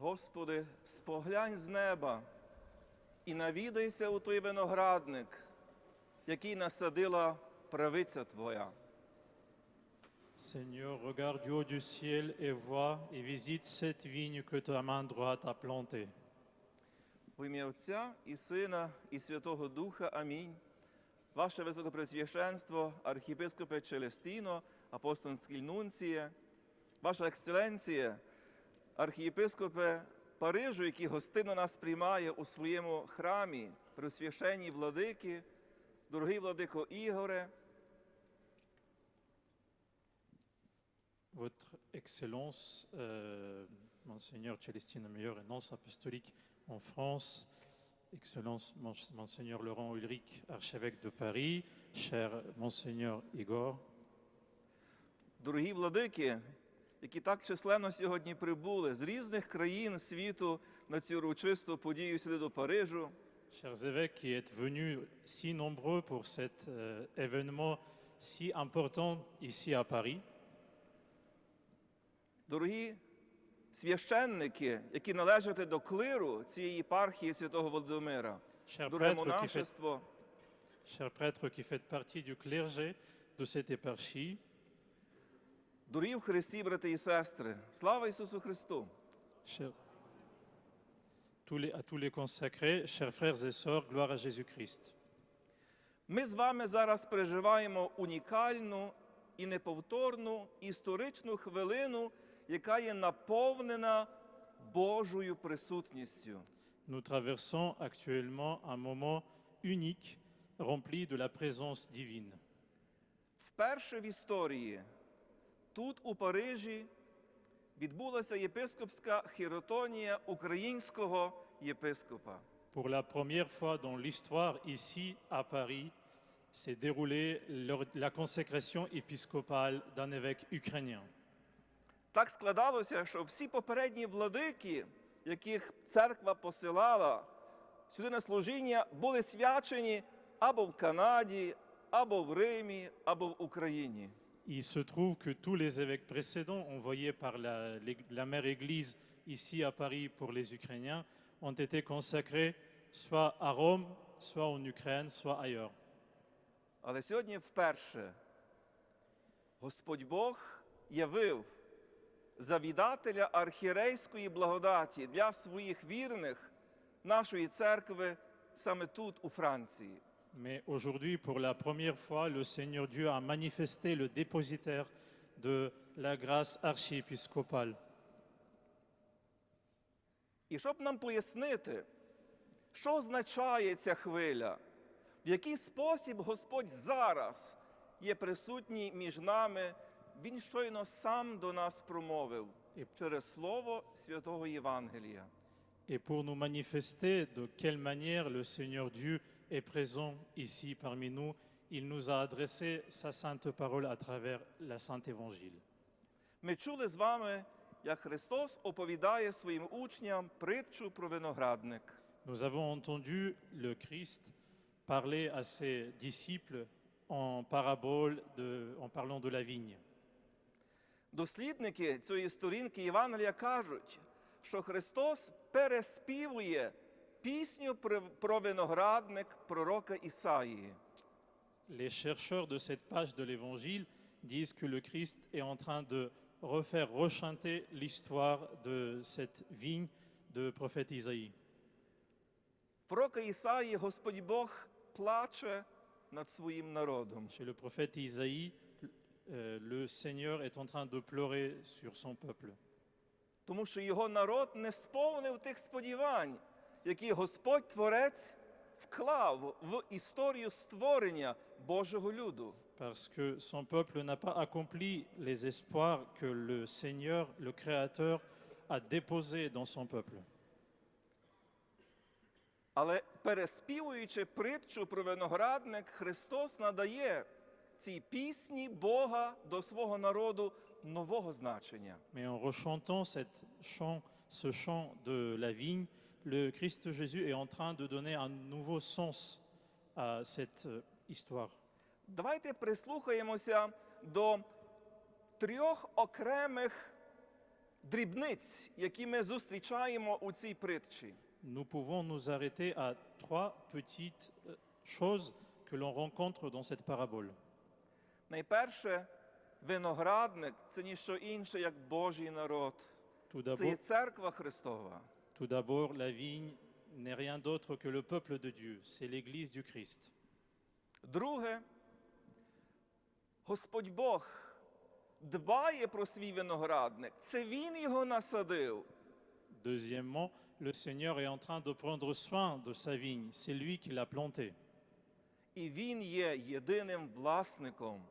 Господи, споглянь з неба і навідайся у той виноградник, який насадила правиця Твоя. Seigneur, regarde du haut du ciel et vois et visite cette vigne que ta main droite a plantée. В ім'я Отця і Сина, і Святого Духа. Амінь. Ваше Високопресвященство, архієпископе Челестіно, апостольський нунціє, Ваша Екселенція, архієпископе Парижу, який гостинно нас приймає у своєму храмі, при священній владики, дорогий владико Ігоре, Votre Excellence, euh, Monseigneur Celestino Meilleur, nonce apostolique en France, Excellence Monseigneur Laurent Ulrich, archevêque de Paris, cher Monseigneur Igor, Дорогі владики, які так численно сьогодні прибули з різних країн світу на цю урочисту подію сюди до Парижу, chers évêques qui êtes venus si nombreux pour cet euh, événement si important ici à Paris, дорогі священники, які належите до клиру цієї єпархії святого Володимира, chers дороге prêtres, qui faites, монашество, chers prêtres qui faites partie du clergé de cette éparchie, дорогі в Христі, брати і сестри, слава Ісусу Христу! tous les- à tous les consacrés, chers frères et sœurs, gloire à Jésus-Christ. Ми з вами зараз переживаємо унікальну і неповторну історичну хвилину, яка є наповнена Божою присутністю. Nous traversons actuellement un moment unique, rempli de la présence divine. Вперше в історії тут, у Парижі, відбулася єпископська хіротонія українського єпископа. Pour la première fois dans l'histoire, ici à Paris, s'est déroulée la consécration épiscopale d'un évêque ukrainien. Так складалося, що всі попередні владики, яких церква посилала сюди на служіння, були свячені або в Канаді, або в Римі, або в Україні. Il se trouve que tous les évêques précédents envoyés par la, la mère Église ici à Paris pour les Ukrainiens ont été consacrés soit à Rome, soit en Ukraine, soit ailleurs. Але сьогодні вперше Господь Бог явив завідателя архірейської благодаті для своїх вірних нашої церкви саме тут, у Франції. Mais aujourd'hui, pour la première fois, le Seigneur Dieu a manifesté le dépositaire de la grâce archiépiscopale. І щоб нам пояснити, що означає ця хвиля, в який спосіб Господь зараз є присутній між нами, Він щойно сам до нас промовив через Слово Святого Євангелія. Et pour nous manifester de quelle manière le Seigneur Dieu est présent ici parmi nous, il nous a adressé sa sainte parole à travers la Sainte Évangile. Ми чули з вами, як Христос оповідає своїм учням притчу про виноградник. Nous avons entendu le Christ parler à ses disciples en parabole, de- en parlant de la vigne. Дослідники цієї сторінки Євангелія кажуть, що Христос переспівує Пісню про- виноградник пророка Ісаїї. Les chercheurs de cette page de l'Évangile disent que le Christ est en train de refaire rechanter l'histoire de cette vigne de prophète Isaïe. Пророка Ісаї Господь Бог плаче над своїм народом. Chez le prophète Isaïe, euh, le Seigneur est en train de pleurer sur son peuple. Тому що його народ не сповнив тих сподівань, які Господь Творець вклав в історію створення Божого люду. Parce que son peuple n'a pas accompli les espoirs que le Seigneur, le Créateur, a déposés dans son peuple. Але переспівуючи притчу про виноградник, Христос надає цій пісні Бога до свого народу нового значення. Mais en rechantant cette chant, ce chant de la vigne, le Christ Jésus est en train de donner un nouveau sens à cette euh, histoire. Давайте прислухаємося до трьох окремих дрібниць, які ми зустрічаємо у цій притчі. nous pouvons nous arrêter à trois petites euh, choses que l'on rencontre dans cette parabole. Найперше, виноградник це ніщо інше, як Божий народ. Це є церква Христова. tout d'abord, la vigne n'est rien d'autre que le peuple de Dieu, c'est l'Église du Christ. Друге, Господь Бог дбає про свій виноградник. Це Він його насадив. Deuxièmement, le Seigneur est en train de prendre soin de sa vigne, c'est lui qui l'a plantée. І Він є єдиним власником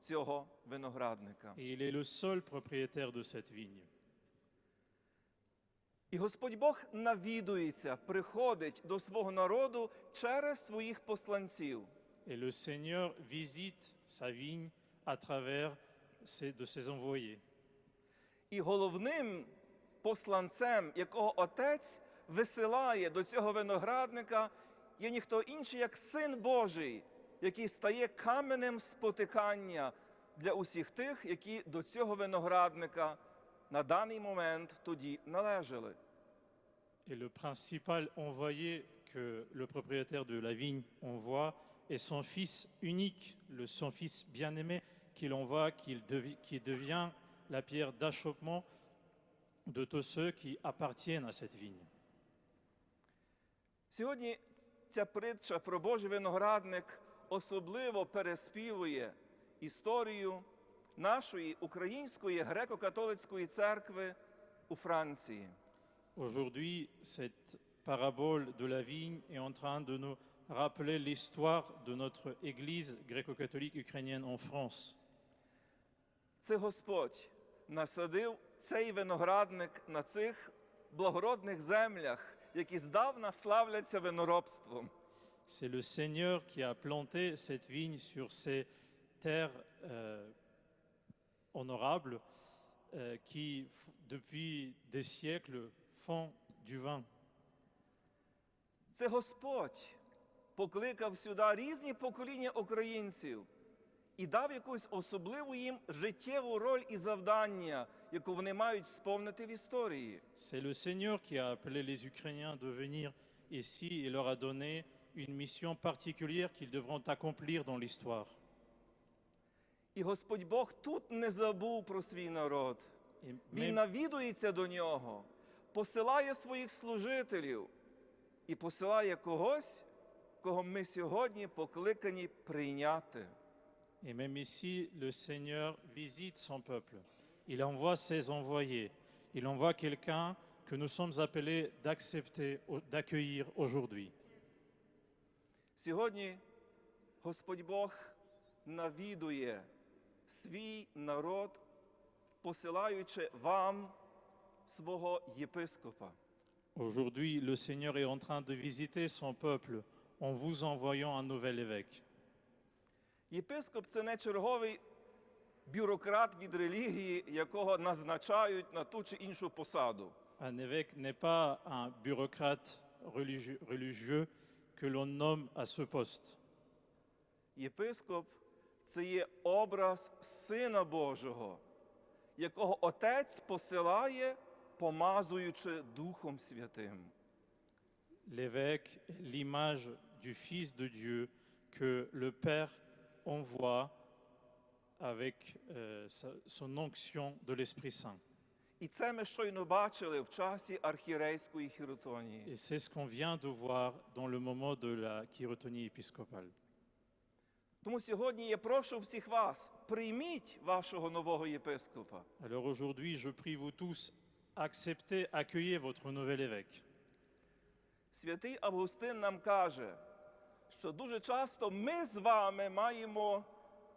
цього виноградника. Et il est le seul propriétaire de cette vigne. І Господь Бог навідується, приходить до свого народу через своїх посланців. Et le Seigneur visite sa vigne à travers ses- de ses envoyés. І головним посланцем, якого отець висилає до цього виноградника, є ніхто інший, як син Божий, який стає каменем спотикання для усіх тих, які до цього виноградника на даний момент тоді належали. Et le principal envoyé que le propriétaire de la vigne envoie est son fils unique, le, son fils bien-aimé qu'il envoie, qu'il devi- qui devient la pierre d'achoppement de tous ceux qui appartiennent à cette vigne. Сьогодні ця притча про Божий виноградник особливо переспівує історію нашої української греко-католицької церкви у Франції. Aujourd'hui, cette parabole de la vigne est en train de nous rappeler l'histoire de notre Église gréco-catholique ukrainienne en France. Це Господь насадив цей виноградник на цих благородних землях, які здавна славляться виноробством. C'est le Seigneur qui a planté cette vigne sur ces terres euh, honorables euh, qui, f- depuis des siècles, font du vin. Це Господь покликав сюди різні покоління українців і дав якусь особливу їм життєву роль і завдання, яку вони мають сповнити в історії. C'est le Seigneur qui a appelé les Ukrainiens de venir ici et leur a donné une mission particulière qu'ils devront accomplir dans l'histoire. І Господь Бог тут не забув про свій народ. Він навідується до нього, посилає своїх служителів і посилає когось, кого ми сьогодні покликані прийняти. Et même ici, le Seigneur visite son peuple. Il envoie ses envoyés. Il envoie quelqu'un que nous sommes appelés d'accepter, d'accueillir aujourd'hui. Сьогодні Господь Бог навідує свій народ, посилаючи вам свого єпископа. Aujourd'hui, le Seigneur est en train de visiter son peuple en vous envoyant un nouvel évêque. Єпископ це не черговий бюрократ від релігії, якого назначають на ту чи іншу посаду. Un évêque n'est pas un bureaucrate religieux, religieux que l'on nomme à ce poste. Єпископ це є образ Сина Божого, якого Отець посилає, помазуючи Духом Святим. L'évêque est l'image du Fils de Dieu que le Père envoie avec euh, son onction de l'Esprit Saint. І це ми щойно бачили в часі архірейської хіротонії. Et c'est ce qu'on vient de voir dans le moment de la chirotonie épiscopale. Тому сьогодні я прошу всіх вас, прийміть вашого нового єпископа. Alors aujourd'hui, je prie vous tous, acceptez, accueillez votre nouvel évêque. Святий Августин нам каже, що дуже часто ми з вами маємо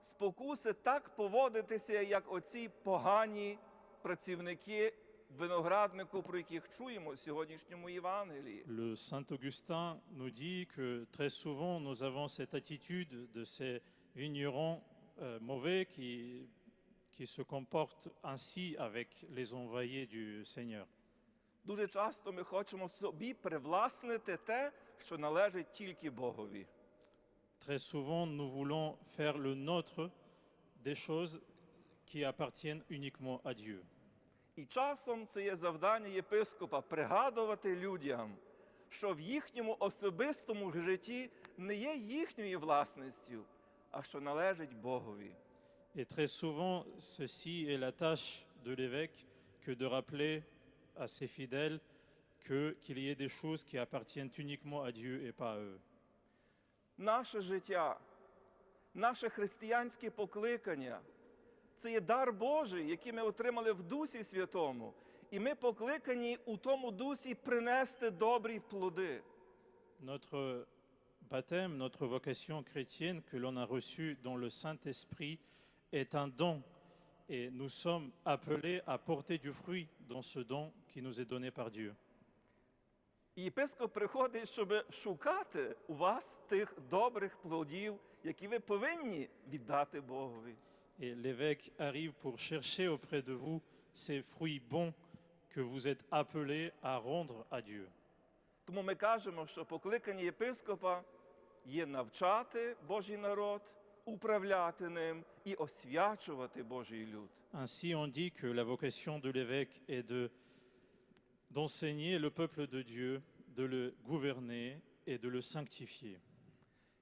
спокуси так поводитися, як оці погані працівники винограднику, про яких чуємо в сьогоднішньому Євангелії. Le Saint Augustin nous dit que très souvent nous avons cette attitude de ces vignerons euh, mauvais qui, qui se comportent ainsi avec les envoyés du Seigneur. Дуже часто ми хочемо собі привласнити те, що належить тільки Богові. Très souvent nous voulons faire le nôtre des choses qui appartiennent uniquement à Dieu. І часом це є завдання єпископа пригадувати людям, що в їхньому особистому житті не є їхньою власністю, а що належить Богові. Et très souvent, ceci est la tâche de l'évêque que de rappeler à ses fidèles que- qu'il y ait des choses qui appartiennent uniquement à Dieu et pas à eux. Наше життя, наше християнське покликання це є дар Божий, який ми отримали в Дусі Святому. І ми покликані у тому дусі принести добрі плоди. Notre baptême, notre vocation chrétienne que l'on a reçue dans le Saint-Esprit est un don. Et nous sommes appelés à porter du fruit dans ce don qui nous est donné par Dieu. І єпископ приходить, щоб шукати у вас тих добрих плодів, які ви повинні віддати Богові. Et l'évêque arrive pour chercher auprès de vous ces fruits bons que vous êtes appelés à rendre à Dieu. Тому ми кажемо, що покликання єпископа є навчати Божий народ, управляти ним і освячувати Божий люд. Ainsi, on dit que la vocation de l'évêque est de, d'enseigner le peuple de Dieu, de le gouverner et de le sanctifier.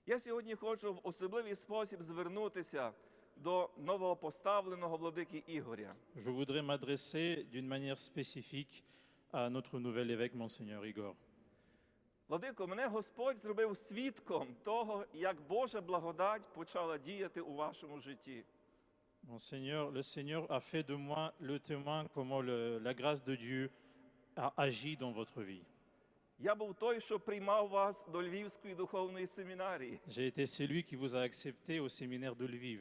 Я сьогодні хочу в особливий спосіб звернутися до новопоставленого владики Ігоря. Je voudrais m'adresser d'une manière spécifique à notre nouvel évêque, Monseigneur Igor. Владико, мене Господь зробив свідком того, як Божа благодать почала діяти у вашому житті. Monseigneur, le Seigneur a fait de moi le témoin comment le- la grâce de Dieu a agi dans votre vie. Я був той, що приймав вас до Львівської духовної семінарії. J'ai été celui qui vous a accepté au séminaire de Lviv.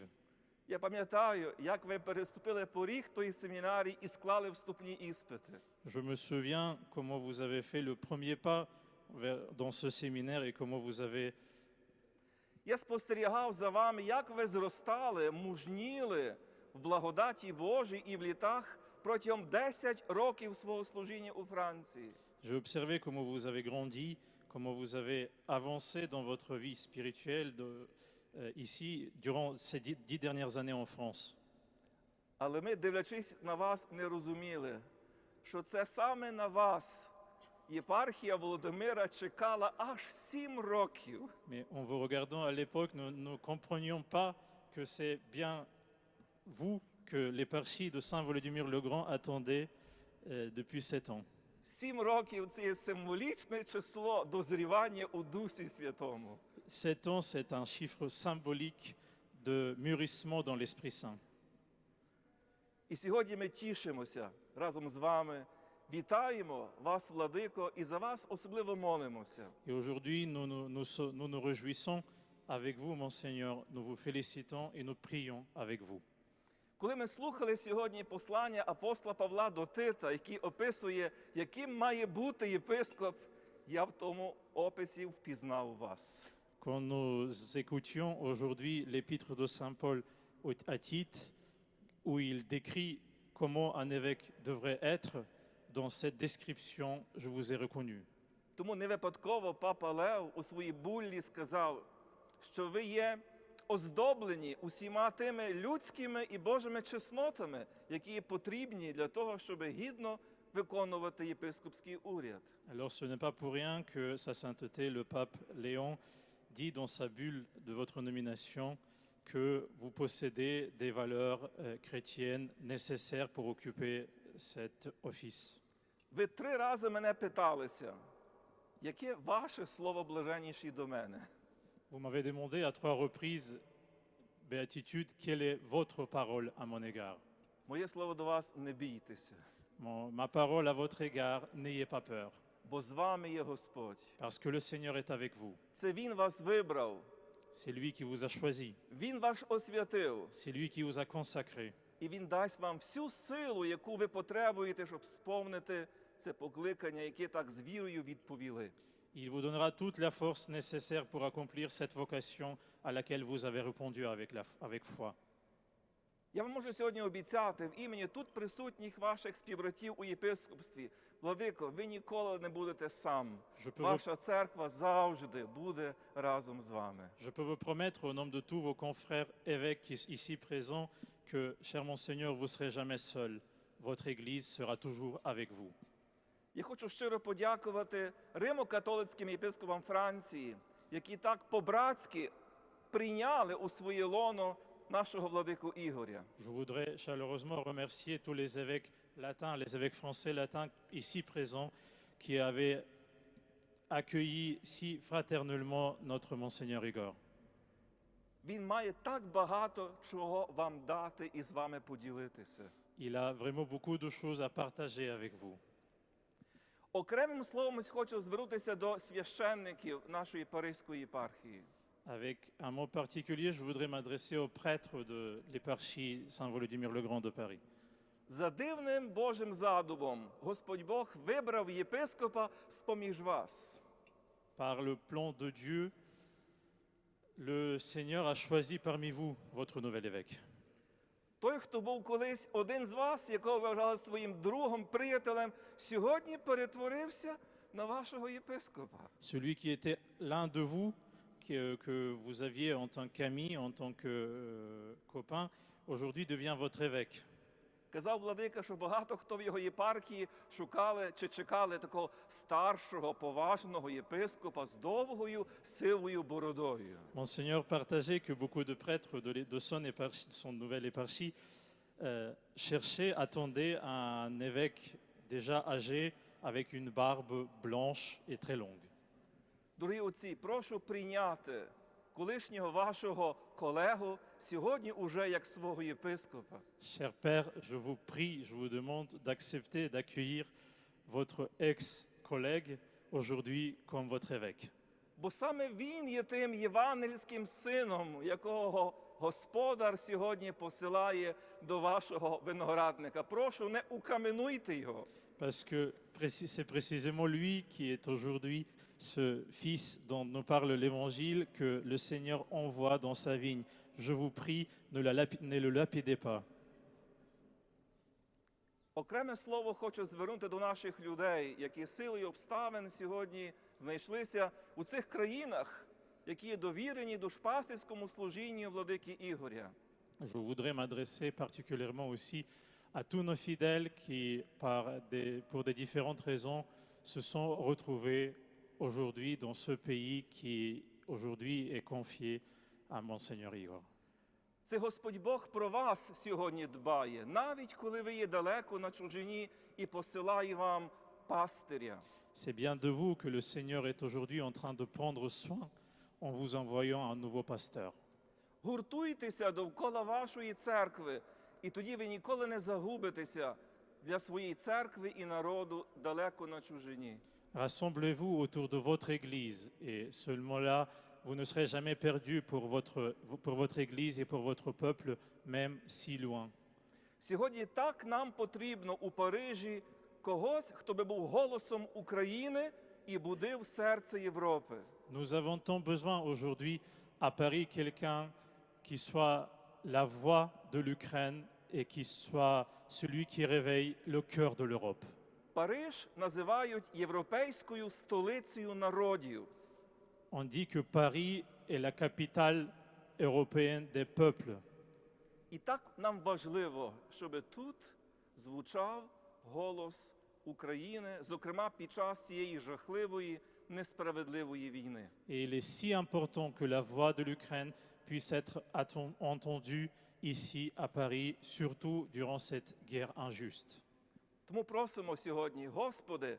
Я пам'ятаю, як ви переступили поріг тої семінарії і склали вступні іспити. Je me souviens comment vous avez fait le premier pas vers- dans ce séminaire et comment vous avez Я спостерігав за вами, як ви зростали, мужніли в благодаті Божій і в літах протягом 10 років свого служіння у Франції. J'ai observé comment vous avez grandi, comment vous avez avancé dans votre vie spirituelle de- euh, ici durant ces dix, dix dernières années en France. Але ми, дивлячись на вас, не розуміли, що це саме на вас єпархія Володимира чекала аж сім років. Mais en vous regardant à l'époque, nous ne comprenions pas que c'est bien vous que l'éparchie de Saint-Volodymyr-le-Grand attendait euh, depuis sept ans. Сім років це є символічне число дозрівання у Дусі Святому. Sept ans, c'est un chiffre symbolique de mûrissement dans l'Esprit Saint. І сьогодні ми тішимося разом з вами. Вітаємо вас, владико, і за вас особливо молимося. Et aujourd'hui, nous nous, nous nous nous réjouissons avec vous, Monseigneur. Nous vous félicitons et nous prions avec vous. Коли ми слухали сьогодні послання апостола Павла до Тита, який описує, яким має бути єпископ, я в тому описі впізнав вас. Quand nous écoutions aujourd'hui l'épître de Saint Paul au- à Tite, où il décrit comment un évêque devrait être, dans cette description, je vous ai reconnu. Тому не випадково папа Лев у своїй буллі сказав, що ви є оздоблені усіма тими людськими і Божими чеснотами, які є потрібні для того, щоб гідно виконувати єпископський уряд. Alors ce n'est pas pour rien que Sa Sainteté, le pape Léon, dit dans sa bulle de votre nomination que vous possédez des valeurs euh, chrétiennes nécessaires pour occuper cet office. Ви три рази мене питалися, яке ваше слово блаженніші до мене? Vous m'avez demandé à trois reprises, Béatitude, quelle est votre parole à mon égard Моє слово до вас не бійтеся, Mon- Ma parole à votre égard, n'ayez pas peur, Бо з вами є Господь. parce que le Seigneur est avec vous. Це Він вас вибрав, C'est lui qui vous a choisi, Він вас освятив, c'est lui qui vous a consacré. і Він дасть вам всю силу, яку ви потребуєте, щоб сповнити це покликання, яке так з вірою відповіли. Il vous donnera toute la force nécessaire pour accomplir cette vocation à laquelle vous avez répondu avec, la, avec foi. Я вам можу сьогодні обіцяти в імені тут присутніх ваших співбратів у єпископстві. Владико, ви ніколи не будете сам. Ваша церква завжди буде разом з вами. je peux vous promettre au nom de tous vos confrères évêques ici présents que, cher Monseigneur, vous serez jamais seul. votre Église sera toujours avec vous. Я хочу щиро подякувати Римо-католицьким єпископам Франції, які так по-братськи прийняли у своє лоно нашого владику Ігоря. Je voudrais chaleureusement remercier tous les évêques latins, les évêques français latins ici présents, qui avaient accueilli si fraternellement notre Monseigneur Igor. Він має так багато чого вам дати і з вами поділитися. Il a vraiment beaucoup de choses à partager avec vous. Окремим словом ось хочу звернутися до священників нашої Паризької єпархії. Avec un mot particulier, je voudrais m'adresser aux prêtres de l'éparchie Saint-Volodymyr-le-Grand de Paris. За дивним Божим задумом Господь Бог вибрав єпископа з-поміж вас. Par le plan de Dieu, le Seigneur a choisi parmi vous votre nouvel évêque. Той, хто був колись один з вас, якого ви вважали своїм другом, приятелем, сьогодні перетворився на вашого єпископа. Celui qui était l'un de vous, que, que vous aviez en tant qu'ami, en tant que euh, copain, aujourd'hui devient votre évêque. Казав владика, що багато хто в його єпархії шукали чи чекали такого старшого, поважного єпископа з довгою сивою бородою. Monseigneur partageait que beaucoup de prêtres de, de son, éparchie- de son nouvelle éparchie euh, cherchaient, attendaient un évêque déjà âgé avec une barbe blanche et très longue. Дорогі отці, прошу прийняти колишнього вашого колегу сьогодні уже як свого єпископа. Cher Père, je vous prie, je vous demande d'accepter, d'accueillir votre ex-collègue aujourd'hui comme votre évêque. Бо саме він є тим євангельським сином, якого Господар сьогодні посилає до вашого виноградника. Прошу, не укаменуйте його. Parce que précis- c'est précisément lui qui est aujourd'hui ce fils dont nous parle l'Évangile que le Seigneur envoie dans sa vigne. Je vous prie, ne, la lapi- ne le lapidez pas. Окреме слово хочу звернути до наших людей, які силою обставин сьогодні знайшлися у цих країнах, які є довірені душпастерському служінню владики Ігоря. Je voudrais m'adresser particulièrement aussi à tous nos fidèles qui, par des- pour des différentes raisons, se sont retrouvés aujourd'hui dans ce pays qui aujourd'hui est confié à Monseigneur Igor. Це Господь Бог про вас сьогодні дбає, навіть коли ви є далеко на чужині і посилає вам пастиря. C'est bien de vous que le Seigneur est aujourd'hui en train de prendre soin en vous envoyant un nouveau pasteur. Гуртуйтеся довкола вашої церкви, і тоді ви ніколи не загубитеся для своєї церкви і народу далеко на чужині. Rassemblez-vous autour de votre Église et seulement là, vous ne serez jamais perdus pour votre, pour votre Église et pour votre peuple, même si loin. Сьогодні так нам потрібно у Парижі когось, хто би був голосом України і будив серце Європи. Nous avons tant besoin aujourd'hui à Paris quelqu'un qui soit la voix de l'Ukraine et qui soit celui qui réveille le cœur de l'Europe. Париж називають європейською столицею народів. On dit que Paris est la capitale européenne des peuples. І так нам важливо, щоб тут звучав голос України, зокрема під час цієї жахливої, несправедливої війни. Et il est si important que la voix de l'Ukraine puisse être entendue ici à Paris, surtout durant cette guerre injuste. Тому просимо сьогодні, Господи,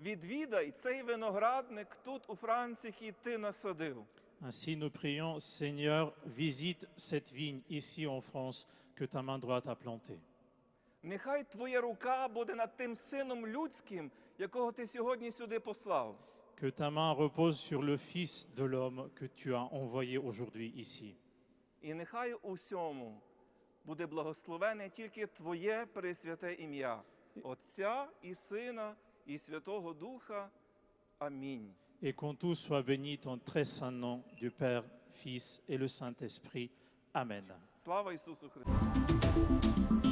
відвідай цей виноградник тут у Франції, який ти насадив. Ainsi nous prions, Seigneur, visite cette vigne ici en France que ta main droite a plantée. Нехай Твоя рука буде над тим сином людським, якого ти сьогодні сюди послав. Que ta main repose sur le Fils de l'homme que tu as envoyé aujourd'hui ici. І нехай у всьому буде благословене тільки Твоє пресвяте ім'я, Отця і Сина і Святого Духа. Амінь. Et qu'on tous soit bénis ton très saint nom du Père, Fils et le Saint-Esprit. Amen. Слава Ісусу Христу!